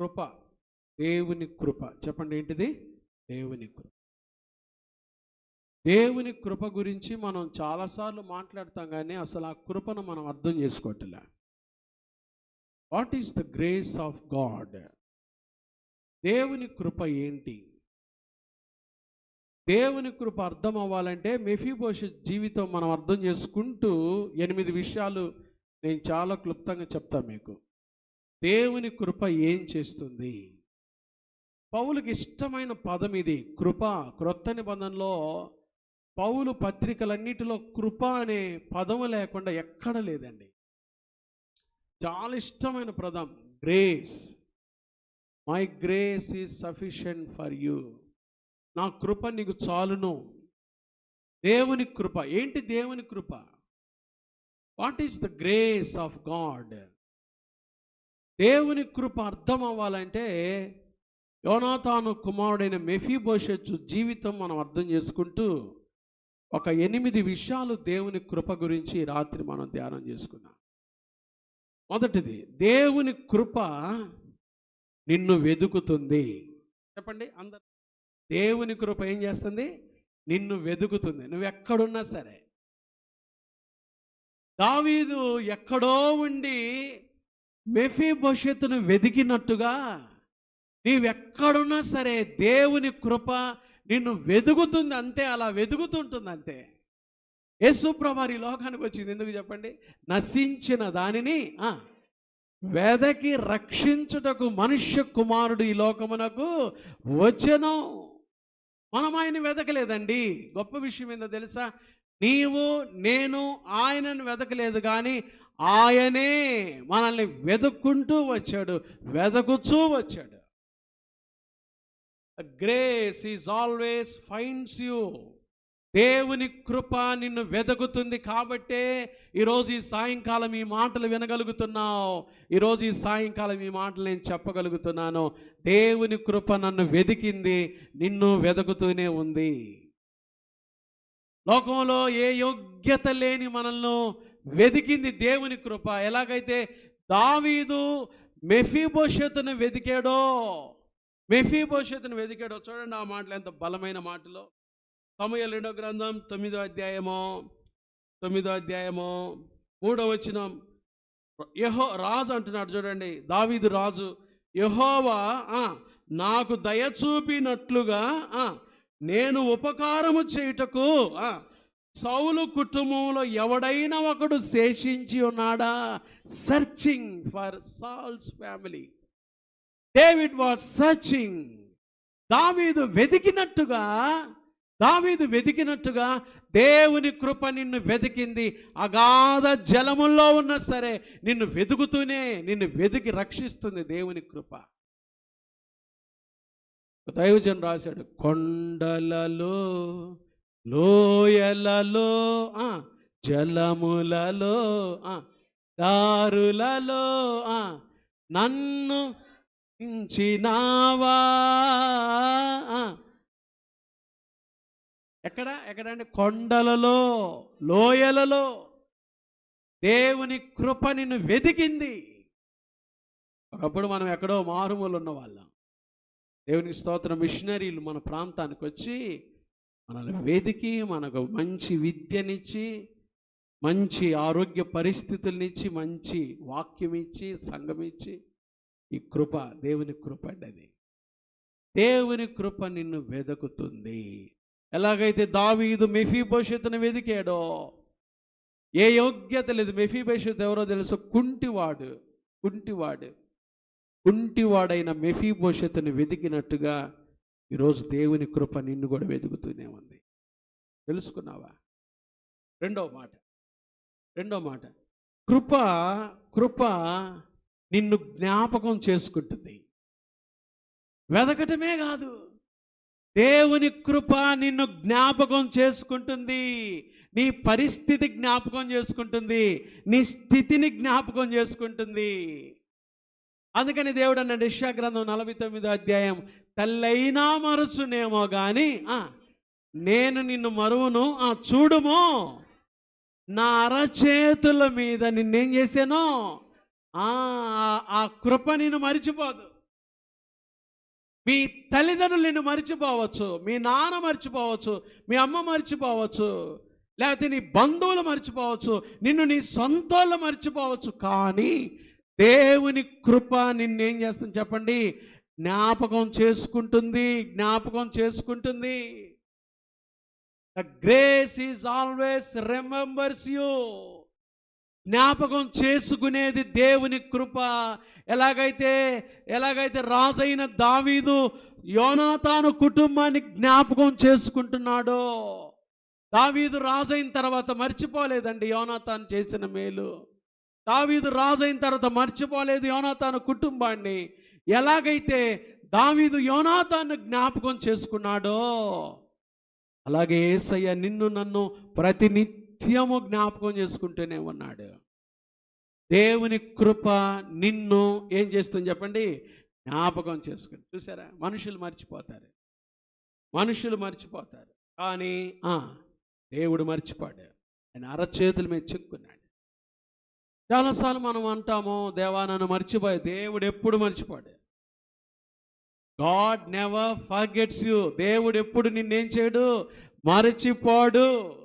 కృప దేవుని కృప. చెప్పండి ఏంటిది? దేవుని కృప. దేవుని కృప గురించి మనం చాలాసార్లు మాట్లాడతాం కానీ అసలు ఆ కృపను మనం అర్థం చేసుకోవట్లే. What is the grace of God? దేవుని కృప ఏంటి? దేవుని కృప అర్థం అవ్వాలంటే మెఫీభోష జీవితం మనం అర్థం చేసుకుంటూ ఎనిమిది విషయాలు నేను చాలా క్లుప్తంగా చెప్తాను మీకు. దేవుని కృప ఏం చేస్తుంది? పౌలుకి ఇష్టమైన పదం ఇది కృప. క్రొత్త నిబంధనలో పౌలు పత్రికలన్నిటిలో కృప అనే పదము లేకుండా ఎక్కడ లేదండి. చాలా ఇష్టమైన పదం grace my grace is sufficient for you నా కృప నీకు చాలును. దేవుని కృప. ఏంటి దేవుని కృప? What is the grace of God దేవుని కృప అర్థం అవ్వాలంటే యోనాతాను కుమారుడైన మెఫీభోషత్ జీవితం మనం అర్థం చేసుకుంటూ ఒక ఎనిమిది విషయాలు దేవుని కృప గురించి రాత్రి మనం ధ్యానం చేసుకున్నాం మొదటిది దేవుని కృప నిన్ను వెదుకుతుంది. చెప్పండి అందరు. దేవుని కృప ఏం చేస్తుంది? నిన్ను వెదుకుతుంది. నువ్వు ఎక్కడున్నా సరే. దావీదు ఎక్కడో ఉండి మెఫీ భవిష్యత్తును వెతికినట్టుగా నీవెక్కడున్నా సరే దేవుని కృప నిన్ను వెదుగుతుంది అంతే అలా వెదుగుతుంటుంది అంతే. యేసుప్రభారి లోకానికి వచ్చింది ఎందుకు చెప్పండి? నశించిన దానిని ఆ, వెదకి రక్షించుటకు మనుష్య కుమారుడు ఈ లోకమునకు వచనం. మనం ఆయన వెదకలేదండి. గొప్ప విషయం ఏందో తెలుసా? నీవు నేను ఆయనను వెతకలేదు కానీ ఆయనే మనల్ని వెతుక్కుంటూ వచ్చాడు వెతకుచూ వచ్చాడు. Grace is always finds you దేవుని కృప నిన్ను వెతుకుతుంది కాబట్టే ఈరోజు ఈ సాయంకాలం ఈ మాటలు వినగలుగుతున్నావు. ఈరోజు ఈ సాయంకాలం ఈ మాటలు నేను చెప్పగలుగుతున్నాను. దేవుని కృప నన్ను వెతికింది నిన్ను వెతుకుతూనే ఉంది. లోకంలో ఏ యోగ్యత లేని మనల్ని వెతికింది దేవుని కృప. ఎలాగైతే దావీదు మెఫీభోషత్తును వెతికాడో మెఫీభోషత్తును వెతికాడో చూడండి ఆ మాటలు ఎంత బలమైన మాటలో. సమయ రెండో గ్రంథం తొమ్మిదో అధ్యాయము తొమ్మిదో అధ్యాయము మూడో వచ్చిన యహో రాజు అంటున్నాడు చూడండి దావీదు రాజు యహోవా నాకు దయ చూపినట్లుగా ఆ, నేను ఉపకారము చేయుటకు సౌలు కుటుంబంలో ఎవడైనా ఒకడు శేషించి ఉన్నాడా? Searching for Saul's family David was searching దావీదు వెతికినట్టుగా దావీదు వెతికినట్టుగా దేవుని కృప నిన్ను వెతికింది అగాధ జలముల్లో ఉన్నా సరే నిన్ను వెతుకుతూనే నిన్ను వెతికి రక్షిస్తుంది దేవుని కృప. దైవజన్ రాశాడు కొండలలో లోయలలో ఆ, జలములలో ఆ, దారులలో ఆ, నన్ను ఉంచినావా ఆ. ఎక్కడ? ఎక్కడంటే కొండలలో లోయలలో దేవుని కృప నిన్ను వెతికింది ఒకప్పుడు మనం ఎక్కడో మారుమూలు ఉన్న వాళ్ళం దేవునికి స్తోత్ర మిషనరీలు మన ప్రాంతానికి వచ్చి మనల్ని వెతికి మనకు మంచి విద్యనిచ్చి మంచి ఆరోగ్య పరిస్థితులనిచ్చి మంచి వాక్యం ఇచ్చి సంఘం ఇచ్చి ఈ కృప దేవుని కృప అండి దేవుని కృప నిన్ను వెదకుతుంది. ఎలాగైతే దావీదు మెఫీభవిష్యత్తును వెదికాడో ఏ యోగ్యత లేదు. మెఫీ భవిష్యత్తు ఎవరో తెలుసు? కుంటివాడు కుంటివాడు. కుంటివాడైన మెఫీభవిష్యత్తును వెతికినట్టుగా ఈరోజు దేవుని కృప నిన్ను కూడా వెతుకుతూనే ఉంది. తెలుసుకున్నావా? రెండవ మాట. రెండవ మాట. కృప కృప నిన్ను జ్ఞాపకం చేసుకుంటుంది. వెదకటమే కాదు. దేవుని కృప నిన్ను జ్ఞాపకం చేసుకుంటుంది. నీ పరిస్థితి జ్ఞాపకం చేసుకుంటుంది. నీ స్థితిని జ్ఞాపకం చేసుకుంటుంది. అందుకని దేవుడు అన్న గ్రంథం నలభై తొమ్మిదో అధ్యాయం తల్లైనా మరచునేమో కానీ నేను నిన్ను మరువును ఆ నా అరచేతుల మీద నిన్నేం చేశానో? ఆ ఆ కృప నిన్ను మరిచిపోదు. మీ తల్లిదండ్రులు నిన్ను మర్చిపోవచ్చు మీ నాన్న మర్చిపోవచ్చు మీ అమ్మ మర్చిపోవచ్చు లేకపోతే నీ బంధువులు మర్చిపోవచ్చు నిన్ను నీ సొంతోళ్ళు మర్చిపోవచ్చు కానీ దేవుని కృప నిన్నేం చేస్తుంది చెప్పండి? జ్ఞాపకం చేసుకుంటుంది జ్ఞాపకం చేసుకుంటుంది. The grace is always remembers you జ్ఞాపకం చేసుకునేది దేవుని కృప. ఎలాగైతే ఎలాగైతే రాజైన దావీదు యోనాతాను కుటుంబాన్ని జ్ఞాపకం చేసుకుంటున్నాడో దావీదు రాజైన తర్వాత మర్చిపోలేదండి యోనాతాను చేసిన మేలు. దావీదు రాజైన తర్వాత మర్చిపోలేదు యోనాతాను కుటుంబాన్ని. ఎలాగైతే దావీదు యోనాతాను జ్ఞాపకం చేసుకున్నాడో అలాగే ఏసయ్య నిన్ను నన్ను ప్రతినిత్యము జ్ఞాపకం చేసుకుంటూనే ఉన్నాడు. దేవుని కృప నిన్ను ఏం చేస్తుంది చెప్పండి? జ్ఞాపకం చేసుకుని చూసారా? మనుషులు మర్చిపోతారు. మనుషులు మర్చిపోతారు. కానీ ఆ, దేవుడు మర్చిపోడు. ఆయన అరచేతుల మీద చెక్కున్నాడు. చాలాసార్లు మనం అంటాము దేవా నన్ను మర్చిపోయి దేవుడు ఎప్పుడు మర్చిపోడు? God never forgets you. దేవుడు ఎప్పుడు నిన్నేం చేయడు? మరచిపోడు.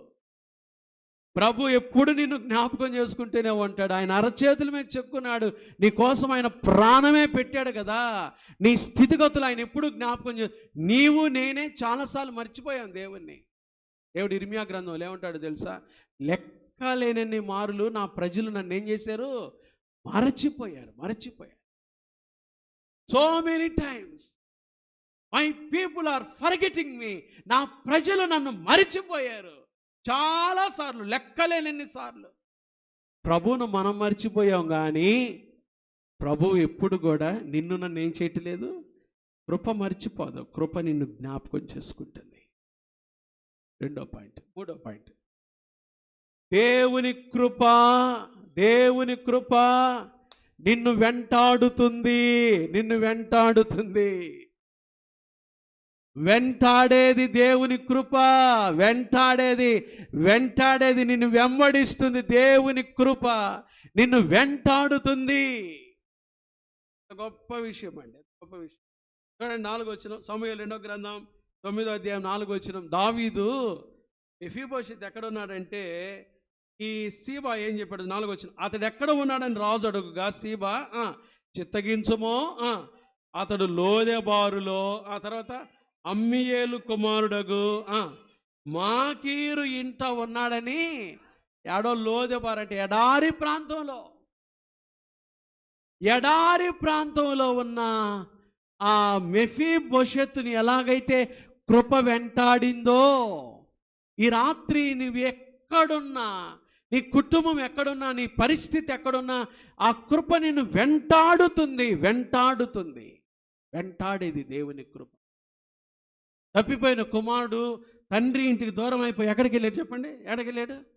ప్రభు ఎప్పుడు నిన్ను జ్ఞాపకం చేసుకుంటూనే ఉంటాడు. ఆయన అరచేతుల మీద చెక్కున్నాడు. నీ కోసం ఆయన ప్రాణమే పెట్టాడు కదా. నీ స్థితిగతులు ఆయన ఎప్పుడు జ్ఞాపకం చే నీవు నేనే చాలాసార్లు మర్చిపోయాం దేవుణ్ణి. దేవుడు ఇర్మియా గ్రంథంలో ఏమంటాడు తెలుసా? లెక్క లేనన్ని మారులు నా ప్రజలు నన్ను ఏం చేశారు? మరచిపోయారు మరచిపోయారు. So many times my people are forgetting me నా ప్రజలు నన్ను మరిచిపోయారు. చాలా సార్లు లెక్కలేనన్ని సార్లు. ప్రభువును మనం మర్చిపోయాం కానీ ప్రభువు ఎప్పుడు కూడా నిన్ను నన్ను ఏం చేయట్లేదు? కృప మర్చిపోదు. కృప నిన్ను జ్ఞాపకం చేసుకుంటుంది. రెండో పాయింట్ మూడో పాయింట్. దేవుని కృప దేవుని కృప నిన్ను వెంటాడుతుంది నిన్ను వెంటాడుతుంది. వెంటాడేది దేవుని కృప వెంటాడేది వెంటాడేది నిన్ను వెంబడిస్తుంది దేవుని కృప నిన్ను వెంటాడుతుంది. గొప్ప విషయం అండి గొప్ప విషయం. చూడండి నాలుగు వచ్చిన సమయం రెండో గ్రంథం తొమ్మిదో అధ్యాయం నాలుగు వచ్చిన దావీదు ఎఫీభవిష్యత్ ఎక్కడ ఎక్కడున్నాడంటే ఈ సీబా ఏం చెప్పాడు? నాలుగు వచ్చిన అతడు ఎక్కడ ఉన్నాడని రాజు అడుగుగా సీబా ఆ, చిత్తగించుమో ఆ, అతడు లోదెబారులో ఆ తర్వాత అమ్మియేలు కుమారుడగు ఆ, మాకీరు ఇంట ఉన్నాడని ఎడో లోదెబారు అంటే ఎడారి ప్రాంతంలో. ఎడారి ప్రాంతంలో ఉన్న ఆ మెఫీ భవిష్యత్తుని ఎలాగైతే కృప వెంటాడిందో ఈ రాత్రి నువ్వు ఎక్కడున్నా నీ కుటుంబం ఎక్కడున్నా నీ పరిస్థితి ఎక్కడున్నా ఆ కృప నిన్ను వెంటాడుతుంది వెంటాడుతుంది. వెంటాడేది దేవుని కృప. తప్పిపోయిన కుమారుడు తండ్రి ఇంటికి దూరం అయిపోయి ఎక్కడికి వెళ్ళాడు చెప్పండి? ఎక్కడికి వెళ్ళాడు?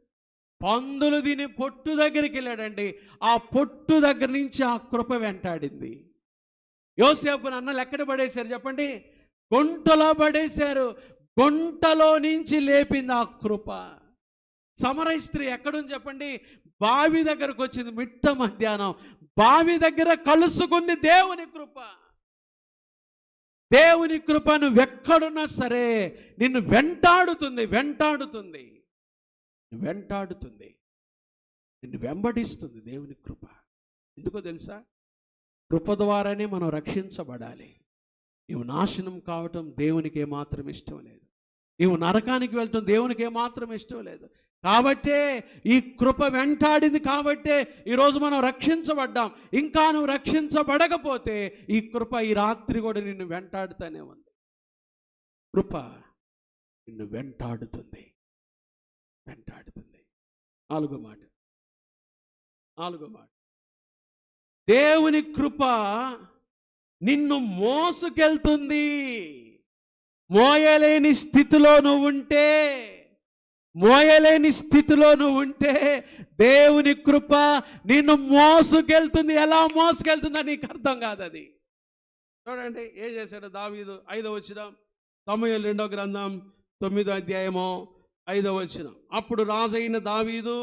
పందులు తిని పొట్టు దగ్గరికి వెళ్ళాడండి. ఆ పొట్టు దగ్గర నుంచి ఆ కృప వెంటాడింది. యోసేపుని అన్నలు ఎక్కడ పడేశారు చెప్పండి? గుంటలో పడేశారు. గుంటలో నుంచి లేపింది ఆ కృప. సమర స్త్రీ ఎక్కడుంది చెప్పండి? బావి దగ్గరకు వచ్చింది మిట్ట మధ్యాహ్నం. బావి దగ్గర కలుసుకుంది దేవుని కృప. దేవుని కృప నువ్వు ఎక్కడున్నా సరే నిన్ను వెంటాడుతుంది వెంటాడుతుంది. వెంటాడుతుంది. నిన్ను వెంబడిస్తుంది దేవుని కృప. ఎందుకో తెలుసా? కృప ద్వారానే మనం రక్షించబడాలి. నీవు నాశనం కావటం దేవునికి ఏమాత్రం ఇష్టం లేదు. నీవు నరకానికి వెళ్తాం దేవునికి ఏమాత్రం ఇష్టం లేదు. కాబట్టే ఈ కృప వెంటాడింది కాబట్టే ఈరోజు మనం రక్షించబడ్డాం. ఇంకా నువ్వు రక్షించబడకపోతే ఈ కృప ఈ రాత్రి కూడా నిన్ను వెంటాడుతూనే ఉంది. కృప నిన్ను వెంటాడుతుంది. వెంటాడుతుంది. నాలుగో మాట. నాలుగో మాట. దేవుని కృప నిన్ను మోసుకెళ్తుంది. మోయలేని స్థితిలో నువ్వు ఉంటే మోయలేని స్థితిలో నువ్వు ఉంటే దేవుని కృప నిన్ను మోసుకెళ్తుంది. ఎలా మోసుకెళ్తుందో నీకు అర్థం కాదు అది. చూడండి ఏం చేశాడు దావీదు? ఐదో వచ్చిన తొమ్మిది రెండో గ్రంథం తొమ్మిదో అధ్యాయమో ఐదో వచ్చిన అప్పుడు రాజైన దావీదు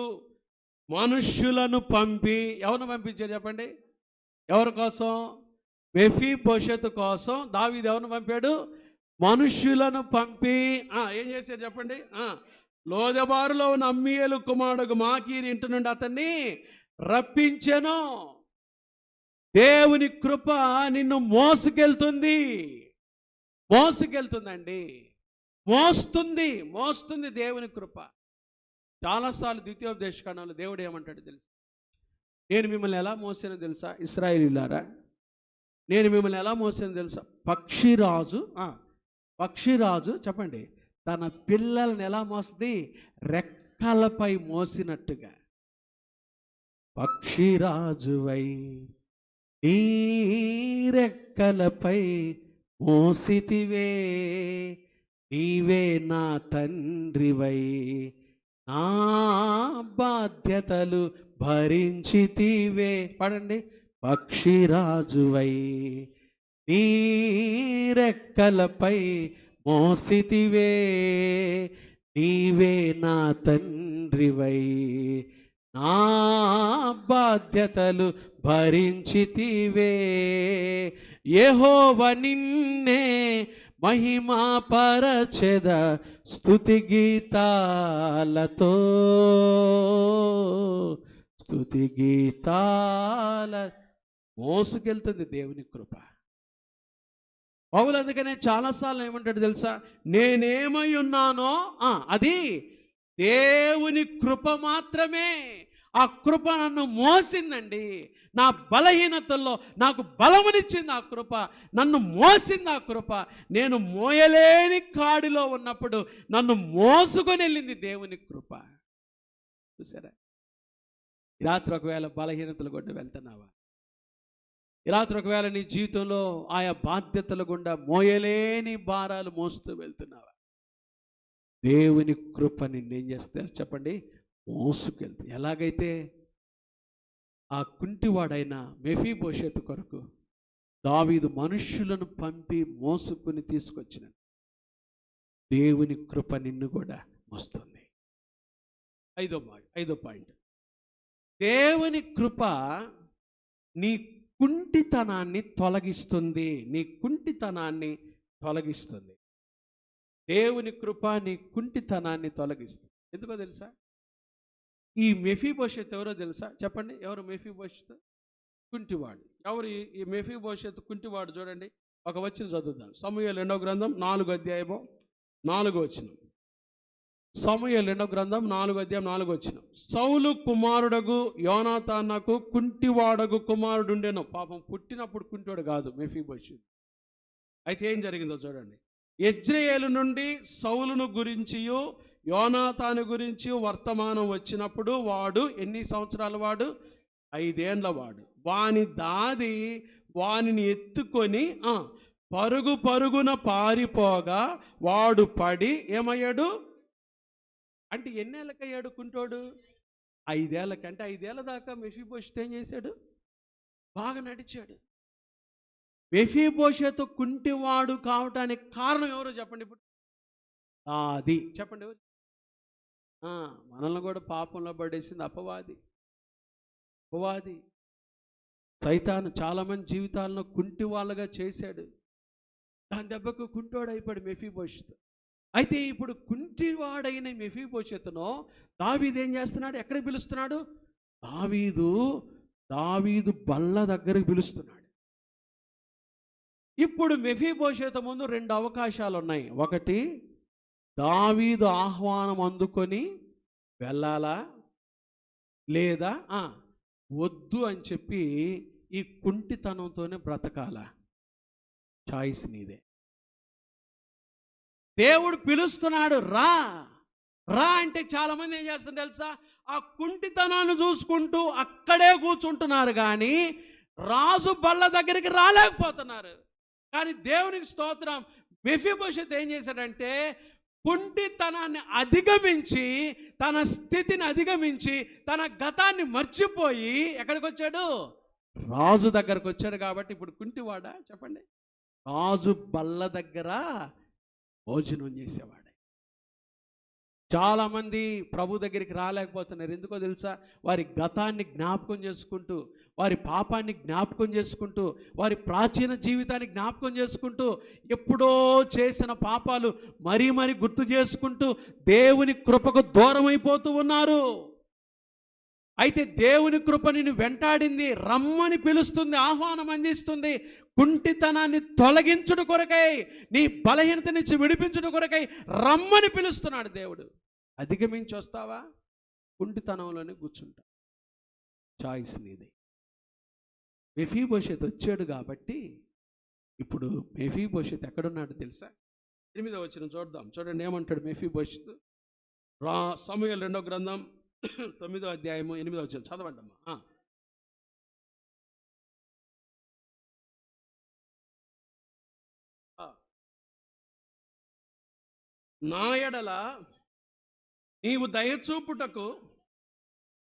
మనుష్యులను పంపి ఎవరిని పంపించారు చెప్పండి? ఎవరి కోసం? వెఫీ భవిష్యత్తు కోసం. దావీదు ఎవరిని పంపాడు? మనుష్యులను పంపి. ఏం చేశారు చెప్పండి? లోదెబారులో ఉన్న అమ్మియలు కుమారుడు మాకీరి ఇంటి నుండి అతన్ని రప్పించెను. దేవుని కృప నిన్ను మోసుకెళ్తుంది. మోసుకెళ్తుందండి. మోస్తుంది మోస్తుంది దేవుని కృప. చాలాసార్లు ద్వితీయోపదేశకాండంలో దేవుడు ఏమంటాడు తెలుసా? నేను మిమ్మల్ని ఎలా మోసానో తెలుసా? ఇస్రాయిలీలారా నేను మిమ్మల్ని ఎలా మోసానో తెలుసా? పక్షిరాజు పక్షిరాజు చెప్పండి. తన పిల్లల్ని ఎలా మోస్తుంది? రెక్కలపై మోసినట్టుగా. పక్షిరాజువై నీ రెక్కలపై మోసితివే నీవే నా తండ్రివై. నా బాధ్యతలు భరించితివే. పడండి. పక్షిరాజువై నీ రెక్కలపై మోసితివే నీవే నా తండ్రివై. నా బాధ్యతలు భరించితివే. ఏహోవ నిన్నే మహిమా పరచెద స్తుతి గీతాలతో. స్తుతి గీతాల మోసుకెళ్తుంది దేవుని కృప. పౌలు అందుకనే చాలాసార్లు ఏమంటాడు తెలుసా? నేనేమై ఉన్నానో అది దేవుని కృప మాత్రమే. ఆ కృప నన్ను మోసిందండి. నా బలహీనతల్లో నాకు బలమునిచ్చింది ఆ కృప. నన్ను మోసింది ఆ కృప. నేను మోయలేని కాడిలో ఉన్నప్పుడు నన్ను మోసుకొని వెళ్ళింది దేవుని కృప. చూసారా? రాత్రి ఒకవేళ బలహీనతలు కొట్టి వెళ్తున్నావా? రాత్రి ఒకవేళ నీ జీవితంలో ఆయా బాధ్యతల గుండా మోయలేని భారాలు మోస్తూ వెళ్తున్నావా? దేవుని కృప నిన్నేం చేస్తే చెప్పండి? మోసుకెళ్తే ఎలాగైతే ఆ కుంటివాడైన మెఫీ భవిష్యత్తు కొరకు దావీదు మనుష్యులను పంపి మోసుకుని తీసుకొచ్చిన దేవుని కృప నిన్ను కూడా మోస్తుంది. ఐదో పాయింట్ ఐదో పాయింట్. దేవుని కృప నీ కుంటితనాన్ని తొలగిస్తుంది. నీ కుంటితనాన్ని తొలగిస్తుంది. దేవుని కృప నీ కుంటితనాన్ని తొలగిస్తుంది. ఎందుకో తెలుసా? ఈ మెఫీ ఎవరో తెలుసా? చెప్పండి ఎవరు మెఫీ కుంటివాడు. ఎవరు ఈ- ఈ కుంటివాడు చూడండి. ఒక వచ్చిన చదువుదాం. సమూహలు రెండో గ్రంథం? నాలుగు అధ్యాయము నాలుగో వచ్చిన సమూహలు రెండో గ్రంథం నాలుగు అధ్యాయం నాలుగు వచ్చిన. సౌలు కుమారుడగు యోనాతానకు కుంటివాడగు కుమారుడు ఉండేను పాపం పుట్టినప్పుడు కుంటివాడు కాదు మెఫీ భవిష్యత్ అయితే ఏం జరిగిందో చూడండి. యజ్రేయేలు నుండి సౌలును గురించియు యోనాతాను గురించి వర్తమానం వచ్చినప్పుడు వాడు ఎన్ని సంవత్సరాల వాడు? ఐదేండ్ల వాడు. వాని దాది వానిని ఎత్తుకొని పరుగు పరుగున పారిపోగా వాడు పడి ఏమయ్యాడు? అంటే ఎన్నేళ్ళకయ్యాడు కుంటోడు? ఐదేళ్ళకంటే ఐదేళ్ళ దాకా మెఫీబోషిత్ ఏం చేశాడు? బాగా నడిచాడు. మెఫీబోషత్ కుంటివాడు కావటానికి కారణం ఎవరో చెప్పండి ఇప్పుడు. అది చెప్పండి ఎవరు? మనల్ని కూడా పాపంలో పడేసింది అపవాది. అపవాది. సైతాను చాలామంది జీవితాలను కుంటి వాళ్ళగా చేశాడు. దాని దెబ్బకు కుంటోడు అయిపోయాడు మెఫీభవిష్యత్ అయితే ఇప్పుడు కుంటివాడైన మెఫీభవిష్యత్తును దావీదు ఏం చేస్తున్నాడు? ఎక్కడ పిలుస్తున్నాడు? దావీదు దావీదు బల్ల దగ్గరికి పిలుస్తున్నాడు. ఇప్పుడు మెఫీభవిష్యత్తు ముందు రెండు అవకాశాలు ఉన్నాయి ఒకటి దావీదు ఆహ్వానం అందుకొని వెళ్ళాలా? లేదా? వద్దు అని చెప్పి ఈ కుంటితనంతోనే బ్రతకాలా? చాయిస్ నీదే. దేవుడు పిలుస్తున్నాడు రా రా అంటే చాలామంది ఏం చేస్తారు తెలుసా? ఆ కుంటితనాన్ని చూసుకుంటూ అక్కడే కూర్చుంటున్నారు కానీ రాజు బల్ల దగ్గరికి రాలేకపోతున్నారు. కానీ దేవునికి స్తోత్రం. మెఫిభవిష్యత్ ఏం చేశాడంటే కుంటితనాన్ని అధిగమించి తన స్థితిని అధిగమించి తన గతాన్ని మర్చిపోయి ఎక్కడికి వచ్చాడు రాజు దగ్గరకు వచ్చాడు కాబట్టి ఇప్పుడు కుంటివాడా? చెప్పండి. రాజు బల్ల దగ్గర భోజనం చేసేవాడు. చాలామంది ప్రభు దగ్గరికి రాలేకపోతున్నారు. ఎందుకో తెలుసా? వారి గతాన్ని జ్ఞాపకం చేసుకుంటూ వారి పాపాన్ని జ్ఞాపకం చేసుకుంటూ వారి ప్రాచీన జీవితాన్ని జ్ఞాపకం చేసుకుంటూ ఎప్పుడో చేసిన పాపాలు మరీ మరీ గుర్తు చేసుకుంటూ దేవుని కృపకు దూరం అయిపోతూ ఉన్నారు. అయితే దేవుని కృప నిన్ను వెంటాడింది రమ్మని పిలుస్తుంది ఆహ్వానం అందిస్తుంది. కుంటితనాన్ని తొలగించుడు కొరకై నీ బలహీనత నుంచి విడిపించుడు కొరకై రమ్మని పిలుస్తున్నాడు దేవుడు. అధిగమించి వస్తావా కుంటితనంలోనే కూర్చుంటా. చాయిస్ నీది. మెఫీభవిష్యత్ వచ్చాడు కాబట్టి ఇప్పుడు మెఫీభవిష్యత్ ఎక్కడున్నాడు తెలుసా? ఎనిమిదో వచ్చిన చూద్దాం. చూడండి ఏమంటాడు మెఫీభవిష్యత్ రా సమయం రెండో గ్రంథం. తొమ్మిదో అధ్యాయము ఎనిమిదో వచ్చిన చదవండమ్మా. నాయడల నా ఎడల నీవు దయచూపుటకు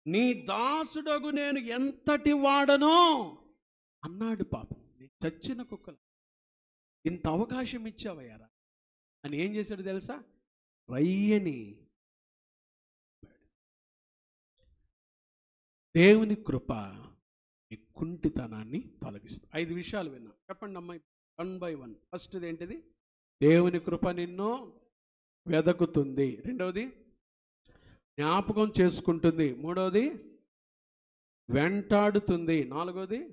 నీ దాసుడగు నేను ఎంతటి వాడనో అన్నాడు పాపం. నీ చచ్చిన కుక్కలు. ఇంత అవకాశం ఇచ్చావయ్యారా అని ఏం చేశాడు తెలుసా? రయ్యని దేవుని కృప ఈ కుంటితనాన్ని తొలగిస్తుంది. ఐదు విషయాలు విన్నాం. చెప్పండి అమ్మాయి. One by one. ఫస్ట్ది ఏంటిది? దేవుని కృప నిన్ను వెదకుతుంది. రెండవది జ్ఞాపకం చేసుకుంటుంది. మూడవది వెంటాడుతుంది. నాలుగవది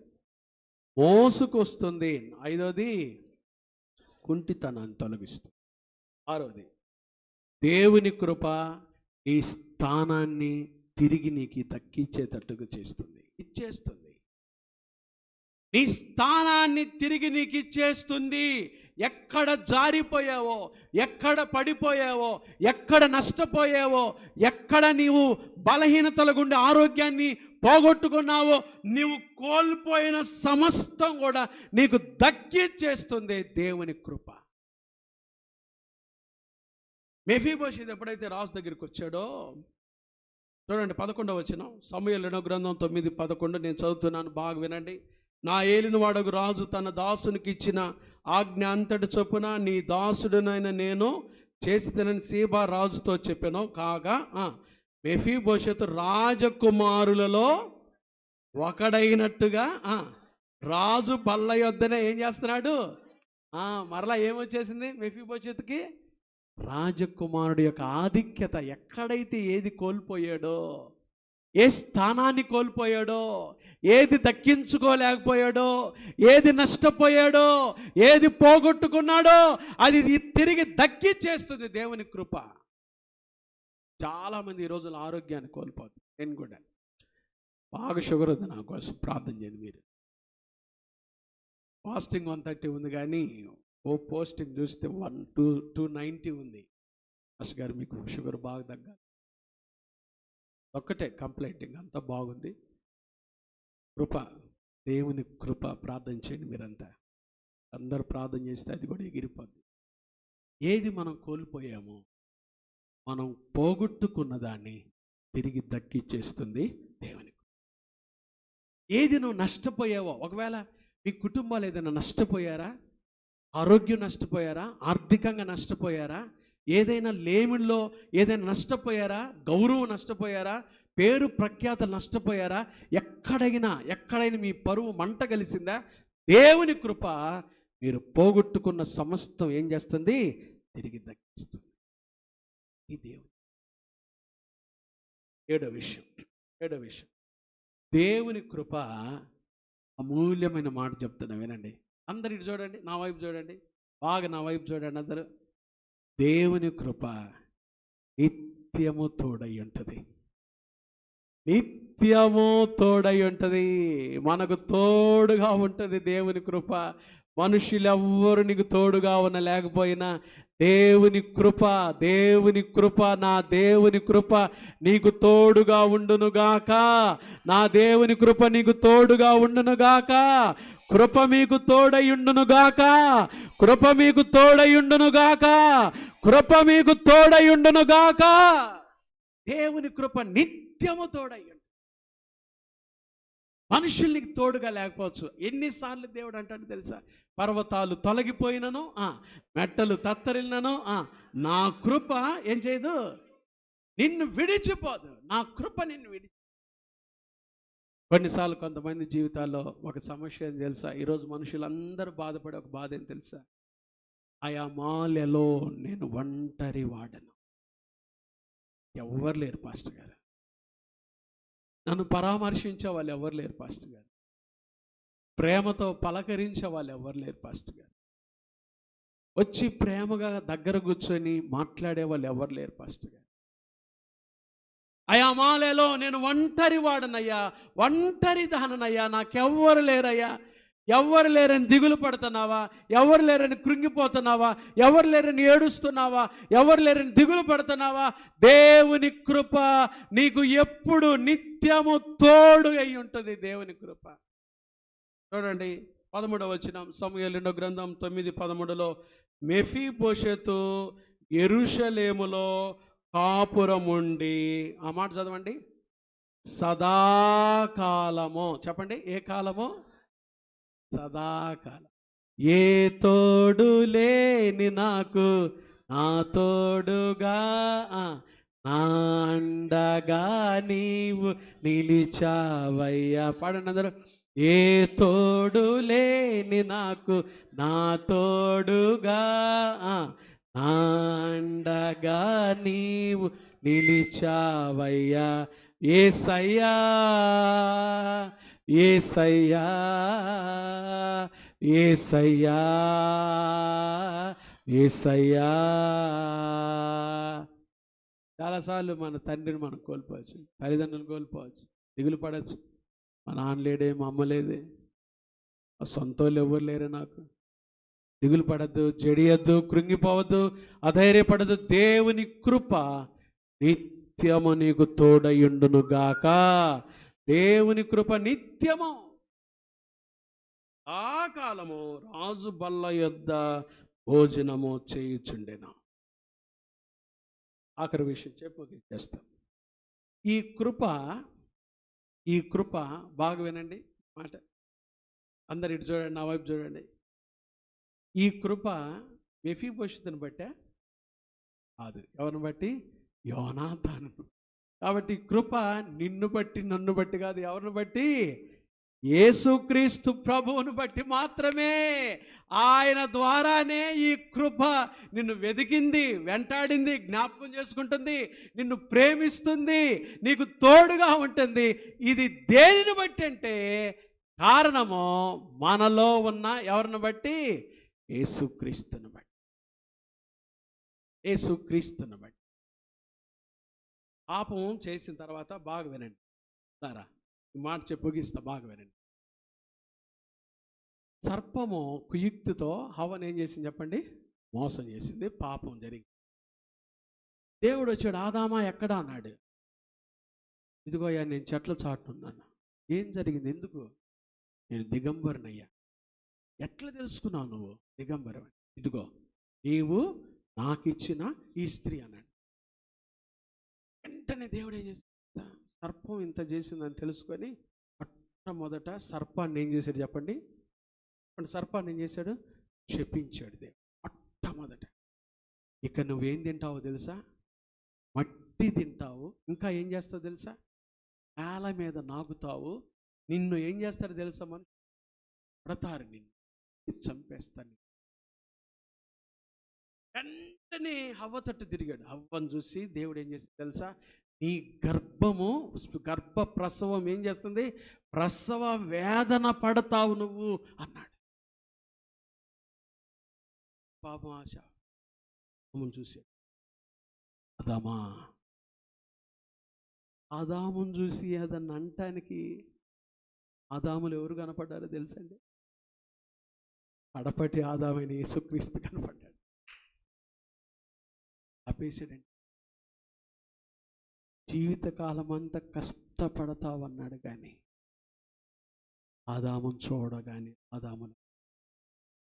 మోసుకొస్తుంది. ఐదవది కుంటితనాన్ని తొలగిస్తుంది. ఆరవది దేవుని కృప ఈ స్థానాన్ని తిరిగి నీకు దక్కిచ్చేటట్టుగా చేస్తుంది ఇచ్చేస్తుంది. నీ స్థానాన్ని తిరిగి నీకు ఇచ్చేస్తుంది. ఎక్కడ జారిపోయావో ఎక్కడ పడిపోయావో ఎక్కడ నష్టపోయావో ఎక్కడ నీవు బలహీనతల గుండి ఆరోగ్యాన్ని పోగొట్టుకున్నావో నీవు కోల్పోయిన సమస్తం కూడా నీకు దక్కిచ్చేస్తుంది దేవుని కృప. మెఫీబోషిత్ ఎప్పుడైతే రాజు దగ్గరికి వచ్చాడో చూడండి పదకొండవ వచ్చిన సమయలను గ్రంథం తొమ్మిది పదకొండు. నేను చదువుతున్నాను బాగా వినండి. నా ఏలిన వాడకు రాజు తన దాసునికి ఇచ్చిన ఆజ్ఞ అంతటి చొప్పున నీ దాసుడునైన నేను చేసిదనని సీబా రాజుతో చెప్పాను. కాగా మెఫీ భవిష్యత్తు రాజకుమారులలో ఒకడైనట్టుగా రాజు బల్ల యొద్దనే ఏం చేస్తున్నాడు? మరలా ఏమొచ్చేసింది మెఫీభవిష్యత్తుకి రాజకుమారుడి యొక్క ఆధిక్యత ఎక్కడైతే ఏది కోల్పోయాడో ఏ స్థానాన్ని కోల్పోయాడో ఏది దక్కించుకోలేకపోయాడో ఏది నష్టపోయాడో ఏది పోగొట్టుకున్నాడో అది తిరిగి దక్కించేస్తుంది దేవుని కృప. చాలామంది ఈ రోజుల ఆరోగ్యాన్ని కోల్పోతుంది నేను కూడా. బాగా షుగర్ ఉంది నా కోసం. ప్రార్థన చేయండి మీరు. ఫాస్టింగ్ వన్ థర్టీ ఉంది కానీ ఓ పోస్టింగ్ చూస్తే వన్ టూ టూ నైంటీ ఉంది. అస్ గారు మీకు షుగర్ బాగా తగ్గాలి. ఒక్కటే కంప్లైంటింగ్ అంతా బాగుంది. కృప దేవుని కృప ప్రార్థన చేయండి మీరంతా. అందరూ ప్రార్థన చేస్తే అది కూడా ఎగిరిపోద్ది. ఏది మనం కోల్పోయామో మనం పోగొట్టుకున్న దాన్ని తిరిగి దక్కిచ్చేస్తుంది దేవునికి ఏది నువ్వు నష్టపోయావో ఒకవేళ మీ కుటుంబాలు ఏదైనా నష్టపోయారా? ఆరోగ్యం నష్టపోయారా? ఆర్థికంగా నష్టపోయారా? ఏదైనా లేమిలో ఏదైనా నష్టపోయారా? గౌరవం నష్టపోయారా? పేరు ప్రఖ్యాతలు నష్టపోయారా? ఎక్కడైనా ఎక్కడైనా మీ పరువు మంట కలిసిందా? దేవుని కృప మీరు పోగొట్టుకున్న సమస్తం ఏం చేస్తుంది? తిరిగి దక్కిస్తుంది. ఈ దేవుని ఏడో విషయం ఏడో విషయం. దేవుని కృప అమూల్యమైన మాట చెప్తున్నా వినండి. అందరు ఇటు చూడండి నా వైపు చూడండి బాగా నా వైపు చూడండి అందరూ. దేవుని కృప నిత్యము తోడై ఉంటుంది. నిత్యము తోడై ఉంటుంది. మనకు తోడుగా ఉంటుంది దేవుని కృప. మనుషులెవ్వరు నీకు తోడుగా ఉన్న లేకపోయినా దేవుని కృప దేవుని కృప నా దేవుని కృప నీకు తోడుగా ఉండునుగాక నా దేవుని కృప నీకు తోడుగా ఉండునుగాక కృప మీకు తోడయుండునుగాక కృప మీకు తోడయుండునుగాక కృప మీకు తోడయుండునుగాక దేవుని కృప నిత్యము మనుషుల్ని తోడుగా లేకపోవచ్చు. ఎన్నిసార్లు దేవుడు అంటాడు తెలుసా? పర్వతాలు తొలగిపోయినను ఆ, మెట్టలు తత్తరిల్లినను ఆ, నా కృప ఏం చేయదు? నిన్ను విడిచిపోదు. నా కృప నిన్ను విడిచి కొన్నిసార్లు కొంతమంది జీవితాల్లో ఒక సమస్య ఏం తెలుసా? ఈరోజు మనుషులందరూ బాధపడే ఒక బాధ ఏం తెలుసా? ఆయా మాలెలో నేను ఒంటరి వాడను. ఎవరు లేరు పాస్టర్ గారు? నన్ను పరామర్శించే వాళ్ళు ఎవరు లేరు పాస్టర్ గారు. ప్రేమతో పలకరించే వాళ్ళు ఎవరు లేరు పాస్టర్ గారు. వచ్చి ప్రేమగా దగ్గర కూర్చొని మాట్లాడే వాళ్ళు ఎవరు లేరు పాస్టర్ గారు. అయా మాలేలో నేను ఒంటరి వాడనయ్యా ఒంటరి దహననయ్యా నాకెవ్వరు లేరయ్యా ఎవరు లేరని దిగులు పడుతున్నావా? ఎవరు లేరని కృంగిపోతున్నావా? ఎవరు లేరని ఏడుస్తున్నావా? ఎవరు లేరని దిగులు పడుతున్నావా? దేవుని కృప నీకు ఎప్పుడు నిత్యము తోడు అయి ఉంటుంది దేవుని కృప. చూడండి పదమూడవ వచ్చిన సమయలుండో గ్రంథం తొమ్మిది పదమూడులో మెఫీ భోషతు ఎరుషలేములో కాపురముండి. ఆ మాట చదవండి. సదాకాలము. చెప్పండి ఏ కాలము? సదాకాలం. ఏ తోడు లేని నాకు నా తోడుగా నా అండగా నీవు నిలిచావయ్యా. పాడండి అందరూ. ఏ తోడు లేని నాకు నా తోడుగా నా అండగా నీవు నిలిచావయ్యా. ఏ సయ్యా ఏసయ్యా ఏసయ్యా ఏసయ్యా. చాలాసార్లు మన తండ్రిని మనం కోల్పోవచ్చు తల్లిదండ్రులు కోల్పోవచ్చు దిగులు పడవచ్చు. మా నాన్న లేడే మా అమ్మ లేదే మా సొంత వాళ్ళు ఎవరు లేరు నాకు. దిగులు పడద్దు జడియద్దు కృంగిపోవద్దు అధైర్యపడద్దు. దేవుని కృప నిత్యము నీకు తోడయుండును గాక దేవుని కృప నిత్యము. ఆ కాలము రాజు బల్ల యొద్ద భోజనము చేయుచుండెను. ఆఖరి విషయం చెప్పు చేస్తాం. ఈ కృప ఈ కృప బాగా వినండి మాట. అందరు ఇటు చూడండి నా వైపు చూడండి. ఈ కృప మెఫీభూషితుని బట్టే కాదు ఎవరిని బట్టి? యోనాథాను కాబట్టి కృప నిన్ను బట్టి నన్ను బట్టి కాదు ఎవరిని బట్టి? యేసుక్రీస్తు ప్రభువును బట్టి మాత్రమే ఆయన ద్వారానే ఈ కృప నిన్ను వెతికింది వెంటాడింది జ్ఞాపకం చేసుకుంటుంది నిన్ను ప్రేమిస్తుంది నీకు తోడుగా ఉంటుంది. ఇది దేనిని బట్టి అంటే కారణము మనలో ఉన్న ఎవరిని బట్టి? యేసుక్రీస్తుని బట్టి. యేసుక్రీస్తుని బట్టి. పాపం చేసిన తర్వాత బాగా వినండి. సారా ఈ మాట చెప్పుగిస్తా బాగా వినండి. సర్పము కుయుక్తితో హవన్ ఏం చేసింది చెప్పండి? మోసం చేసింది పాపం జరిగింది. దేవుడు వచ్చాడు ఆదామా ఎక్కడ? అన్నాడు. ఇదిగో అయ్యా నేను చెట్ల చాటున్నాను ఏం జరిగింది? ఎందుకు? నేను దిగంబరినయ్యా. ఎట్లా తెలుసుకున్నావు నువ్వు? దిగంబరం ఇదిగో నీవు నాకు ఇచ్చిన ఈ స్త్రీ అన్నాడు. వెంటనే దేవుడు ఏం చేశాడు సర్పం ఇంత చేసిందని తెలుసుకొని మొట్టమొదట సర్పాన్ని ఏం చేశాడు చెప్పండి? సర్పాన్ని ఏం చేశాడు? శపించాడు దేవుడు మొట్టమొదట. ఇక నువ్వేం తింటావో తెలుసా? మట్టి తింటావు. ఇంకా ఏం చేస్తావు తెలుసా? నేల మీద నాగుతావు. నిన్ను ఏం చేస్తారో తెలుసా మన? పడతారు నిన్ను చంపేస్తాను. వెంటనే హవ్వ తట్టు తిరిగాడు. హవ్వను చూసి దేవుడు ఏం చేసి తెలుసా? నీ గర్భము గర్భ ప్రసవం ఏం చేస్తుంది? ప్రసవ వేదన పడతావు నువ్వు అన్నాడు. పాపం ఆశ. అమ్మను చూసి అదామా? ఆదామును చూసి అదన్న అంటానికి ఆదాములు ఎవరు కనపడ్డారో తెలుసండి అడపటి ఆదామని యేసుక్రీస్తు కనపడ్డాడు. ఆపేసాడండి జీవితకాలం అంతా కష్టపడతావన్నాడు కానీ ఆదామును చూడగానే ఆదామును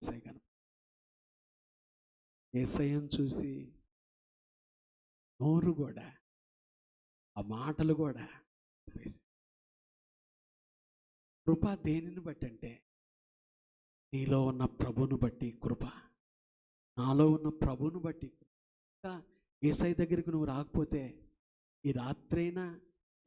ఏసై ఏసయ్యను చూసి నోరు కూడా ఆ మాటలు కూడా కృప దేనిని బట్టి అంటే నీలో ఉన్న ప్రభును బట్టి కృప నాలో ఉన్న ప్రభును బట్టి ఏసై దగ్గరికి నువ్వు రాకపోతే ఈ రాత్రైనా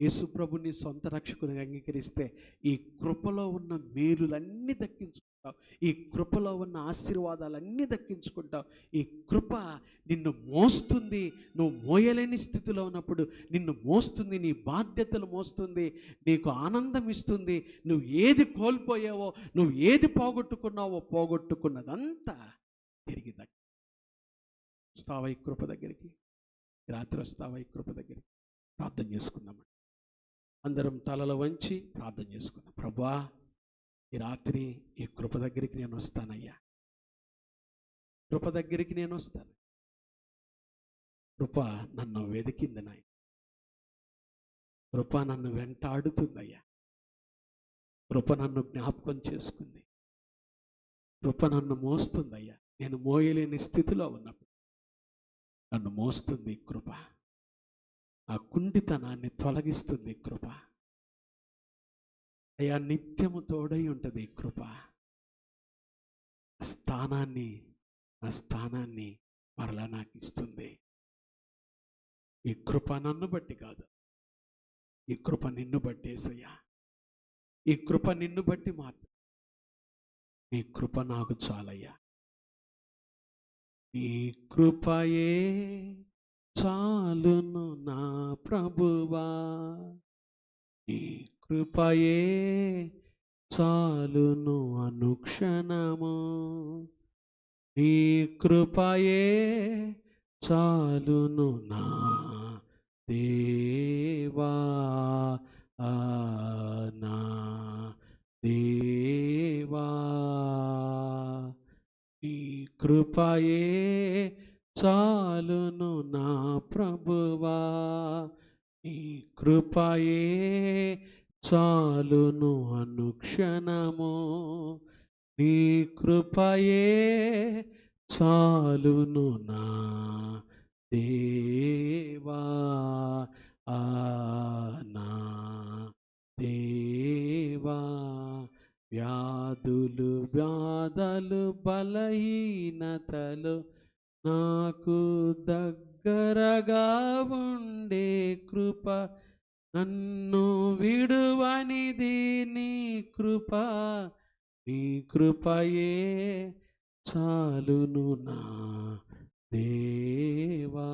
యేసుప్రభుని సొంత రక్షకుని అంగీకరిస్తే ఈ కృపలో ఉన్న మేలులన్నీ దక్కించుకుంటావు. ఈ కృపలో ఉన్న ఆశీర్వాదాలన్నీ దక్కించుకుంటావు. ఈ కృప నిన్ను మోస్తుంది. నువ్వు మోయలేని స్థితిలో ఉన్నప్పుడు నిన్ను మోస్తుంది. నీ బాధ్యతలు మోస్తుంది. నీకు ఆనందం ఇస్తుంది. నువ్వు ఏది కోల్పోయావో నువ్వు ఏది పోగొట్టుకున్నావో పోగొట్టుకున్నదంతా తిరిగి దక్కి వస్తావా ఈ కృప దగ్గరికి? రాత్రి వస్తావా ఈ కృప దగ్గరికి? ప్రార్థన చేసుకుందామండి. అందరం తలలు వంచి ప్రార్థన చేసుకుందాం. ప్రభా ఈ రాత్రి ఈ కృప దగ్గరికి నేను వస్తానయ్యా. కృప దగ్గరికి నేను వస్తాను. కృప నన్ను వెతికింది నాయ కృప నన్ను వెంటాడుతుందయ్యా. కృప నన్ను జ్ఞాపకం చేసుకుంది. కృప నన్ను మోస్తుందయ్యా. నేను మోయలేని స్థితిలో ఉన్నప్పుడు. నన్ను మోస్తుంది కృప. ఆ కుండితనాన్ని తొలగిస్తుంది కృప. అయ్యా నిత్యము తోడై ఉంటుంది కృప. స్థానాన్ని నా స్థానాన్ని మరలా నాకు ఇస్తుంది. ఈ కృప నన్ను బట్టి కాదు. ఈ కృప నిన్ను బట్టేసయ్యా ఈ కృప నిన్ను బట్టి మాత్రం. నీ కృప నాకు చాలయ్యా. నీ కృపయే చాలును నా ప్రభువా. నీ కృపయే చాలును అనుక్షణము. నీ కృపయే చాలును నా దేవా. నా దేవా. కృపయే చాలును నా ప్రభువా. నీ కృపయే చాలును అనుక్షణము. నీ కృపయే చాలును నా దేవా. ఆనా నా వ్యాధులు వ్యాధలు బలహీనతలు నాకు దగ్గరగా ఉండే కృప నన్ను విడువనిది నీ కృప. నీ కృపయే చాలును నా దేవా.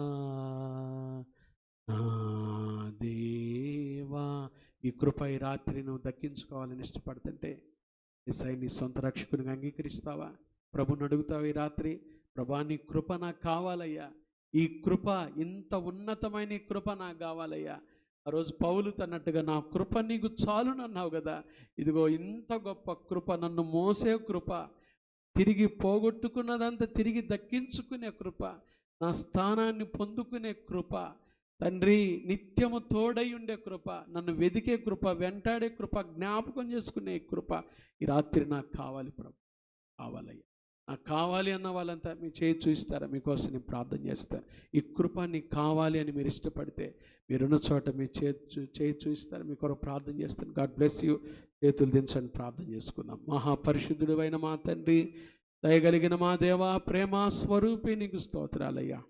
నా దేవా. ఈ కృప ఈ రాత్రి నువ్వు దక్కించుకోవాలని ఇష్టపడుతుంటే ఈసారి నీ సొంత రక్షకునిగా అంగీకరిస్తావా? ప్రభుని అడుగుతావు ఈ రాత్రి ప్రభా నీ కృప నాకు కావాలయ్యా. ఈ కృప ఇంత ఉన్నతమైన ఈ కృప నాకు కావాలయ్యా. ఆ రోజు పౌలు తన్నట్టుగా నా కృప నీకు చాలునన్నావు కదా. ఇదిగో ఇంత గొప్ప కృప నన్ను మోసే కృప తిరిగి పోగొట్టుకున్నదంతా తిరిగి దక్కించుకునే కృప నా స్థానాన్ని పొందుకునే కృప తండ్రి నిత్యము తోడై ఉండే కృప నన్ను వెదికే కృప వెంటాడే కృప జ్ఞాపకం చేసుకునే కృప ఈ రాత్రి నాకు కావాలి ప్రభు. కావాలయ్యా. నాకు కావాలి అన్న వాళ్ళంతా మీ చేయి చూస్తారా? మీకోసం నేను ప్రార్థన చేస్తాను. ఈ కృప నీకు కావాలి అని మీరు ఇష్టపడితే మీరున్న చోట మీ చేయి చూ చేయి చూస్తారు? మీ కొరకు ప్రార్థన చేస్తాను. God bless you. చేతులు దించండి. ప్రార్థన చేసుకుందాం. మహాపరిశుద్ధుడు అయిన మా తండ్రి దయగలిగిన మా దేవా ప్రేమ స్వరూపి నీకు స్తోత్రాలయ్యా.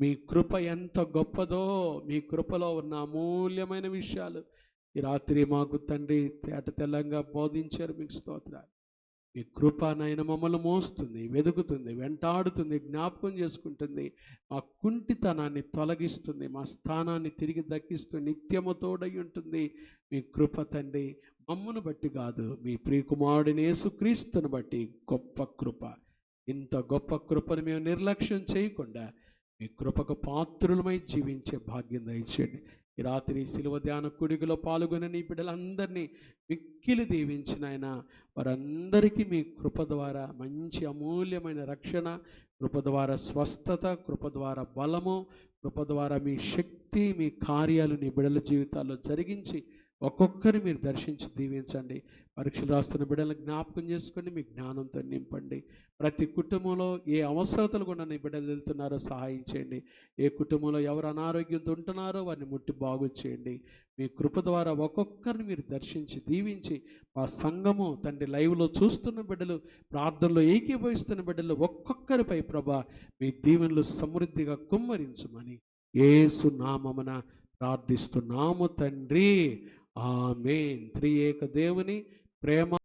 మీ కృప ఎంత గొప్పదో మీ కృపలో ఉన్న అమూల్యమైన విషయాలు ఈ రాత్రి మాకు తండ్రి తేట తెల్లంగా బోధించారు మీకు స్తోత్రాలు. మీ కృప నాయన మమ్మల్ని మోస్తుంది వెతుకుతుంది వెంటాడుతుంది జ్ఞాపకం చేసుకుంటుంది. మా కుంటితనాన్ని తొలగిస్తుంది మా స్థానాన్ని తిరిగి దక్కిస్తూ నిత్యము తోడై ఉంటుంది. మీ కృప తండ్రి మమ్మను బట్టి కాదు మీ ప్రియకుమారుడిని యేసుక్రీస్తుని బట్టి గొప్ప కృప. ఇంత గొప్ప కృపను మేము నిర్లక్ష్యం చేయకుండా మీ కృపకు పాత్రులమై జీవించే భాగ్యం దయచేయండి. ఈ రాత్రి శిలువ ధ్యాన కుడిగిలో పాల్గొని నీ బిడ్డలందరినీ మిక్కిలి దీవించిన ఆయన వారందరికీ మీ కృప ద్వారా మంచి అమూల్యమైన రక్షణ కృప ద్వారా స్వస్థత కృప ద్వారా బలము కృప ద్వారా మీ శక్తి మీ కార్యాలు నీ బిడ్డల జీవితాల్లో జరిగించి ఒక్కొక్కరిని మీరు దర్శించి దీవించండి. పరీక్షలు రాస్తున్న బిడ్డలను జ్ఞాపకం చేసుకొని మీ జ్ఞానంతో నింపండి. ప్రతి కుటుంబంలో ఏ అవసరతలు కూడా నీ బిడ్డలు వెళ్తున్నారో సహాయం చేయండి. ఏ కుటుంబంలో ఎవరు అనారోగ్యంతో ఉంటున్నారో వారిని ముట్టి బాగు చేయండి. మీ కృప ద్వారా ఒక్కొక్కరిని మీరు దర్శించి దీవించి మా సంఘము తండ్రి లైవ్లో చూస్తున్న బిడ్డలు ప్రార్థనలో ఏకీభవిస్తున్న బిడ్డలు ఒక్కొక్కరిపై ప్రభా మీ దీవెనలు సమృద్ధిగా కుమ్మరించమని ఏసు నామమున ప్రార్థిస్తున్నాము తండ్రి. ఆమెన్. త్రియేక దేవుని ప్రేమ